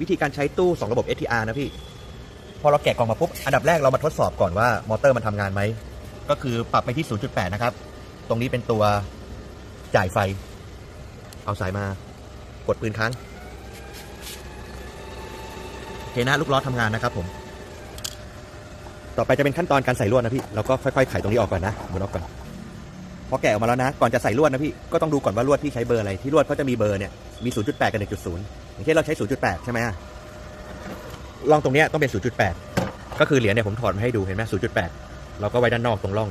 วิธีการใช้ตู้ 2 ระบบ STR นะพี่ พอเราแกะกล่องมาปุ๊บ อันดับแรกเรามาทดสอบก่อนว่ามอเตอร์มันทำงานไหม ก็คือปรับไปที่ 0.8 นะครับ ตรงนี้เป็นตัวจ่ายไฟ เอาสายมากดปืนค้างโอเคนะลูกล้อทำงานนะครับผม ต่อไปจะเป็นขั้นตอนการใส่ลวดนะพี่ เราก็ค่อยๆไขตรงนี้ออกก่อนนะหมุนออกก่อน พอแกะออกมาแล้วนะ ก่อนจะใส่ลวดนะพี่ ก็ต้องดูก่อนว่าลวดที่ใช้เบอร์อะไร ที่ลวดเขาจะมีเบอร์เนี่ย มี 0.8 กับ 1.0 อย่างเช่นเราใช้ 0.8 ใช่ไหมอะร่องตรงเนี้ยต้องเป็น 0.8 ก็คือเหรียญเนี่ยผมถอดมาให้ดูเห็นไหม0.8 เราก็ไว้ด้านนอกตรงร่อง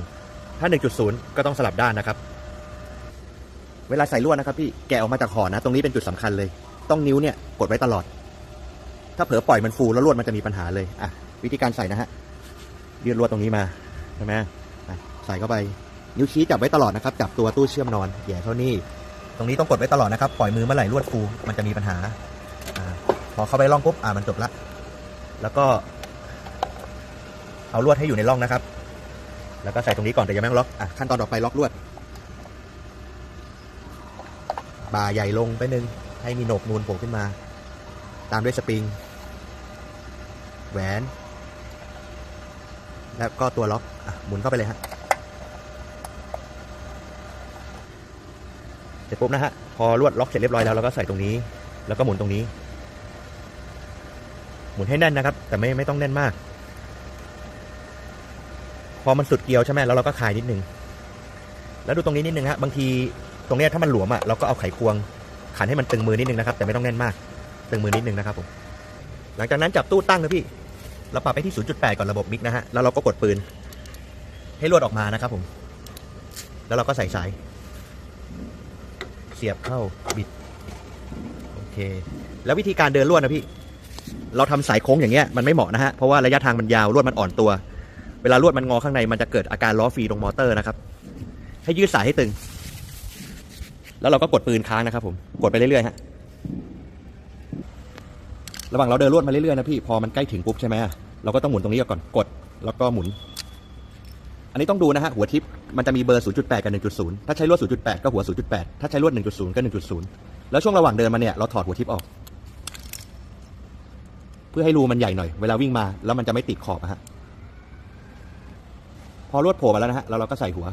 ถ้า 1.0 ก็ต้องสลับด้านนะครับ เวลาใส่ลวดนะครับพี่แกะออกมาจากห่อนะ ตรงนี้เป็นจุดสำคัญเลย ต้องนิ้วเนี่ยกดไว้ตลอด ถ้าเผลอปล่อยมันฟูแล้วลวดมันจะมีปัญหาเลยอะวิธีการใส่นะฮะยืดลวดตรงนี้มาใช่ไหมใส่เข้าไปนิ้วชี้จับไว้ตลอดนะครับ จับตัวตู้เชื่อมนอนแหย่เข้านี่ตรงนี้ต้องกดไว้ตลอดนะครับ ปล่อยมือเมื่อไหร่ลวดฟูมันจะมีปัญหา พอเข้าไปร่องปุ๊บอ่ามันจบละ แล้วก็ เอาลวดให้อยู่ในร่องนะครับ แล้วก็ใส่ตรงนี้ก่อนแต่ยังไม่ต้องล็อกอะขั้นตอนต่อไปล็อกลวดบ่าใหญ่ลงไปหนึ่งให้มีโหนกนูนโผล่ขึ้นมา ตามด้วยสปริง แหวน แล้วก็ตัวล็อกอะหมุนเข้าไปเลยฮะเสร็จปุ๊บนะฮะพอลวดล็อกเสร็จเรียบร้อยแล้วเราก็ใส่ตรงนี้ แล้วก็หมุนตรงนี้ หมุนให้แน่นนะครับ แต่ไม่ไม่ต้องแน่นมาก พอมันสุดเกลียวใช่ไหมแล้วเราก็คลายนิดนึง แล้วดูตรงนี้นิดนึงฮะบางทีตรงเนี้ยถ้ามันหลวมอะเราก็เอาไขควงขันให้มันตึงมือนิดนึงนะครับ แต่ไม่ต้องแน่นมาก ตึงมือนิดนึงนะครับผมหลังจากนั้นจับตู้ตั้งนะพี่เราปรับไปที่ 0.8 ก่อนระบบมิกนะฮะแล้วเราก็กดปืน ให้ลวดออกมานะครับผม แล้วเราก็ใส่สาย เสียบเข้าบิดโอเค แล้ววิธีการเดินลวดนะพี่ เราทำสายโค้งอย่างเงี้ยมันไม่เหมาะนะฮะเพราะว่าระยะทางมันยาวลวดมันอ่อนตัว เวลาลวดมันงอข้างในมันจะเกิดอาการล้อฟรีตรงมอเตอร์นะครับให้ยืดสายให้ตึง แล้วเราก็กดปืนค้างนะครับ ผมกดไปเรื่อยๆฮะระหว่างเราเดินลวดมาเรื่อยๆนะพี่พอมันใกล้ถึงปุ๊บใช่ไหมเราก็ต้องหมุนตรงนี้ก่อนกดแล้วก็หมุน อันนี้ต้องดูนะฮะหัวทิปมันจะมีเบอร์ 0.8 กับ 1.0 ถ้าใช้ลวด 0.8 ก็หัว 0.8 ถ้าใช้ลวด 1.0 ก็ 1.0 แล้วช่วงระหว่างเดินมาเนี่ยเราถอดหัวทิปออก พื่อให้รูมันใหญ่หน่อย เวลาวิ่งมาแล้วมันจะไม่ติดขอบอะฮะ พอลวดโผล่มาแล้วนะฮะแล้วเราก็ใส่หัว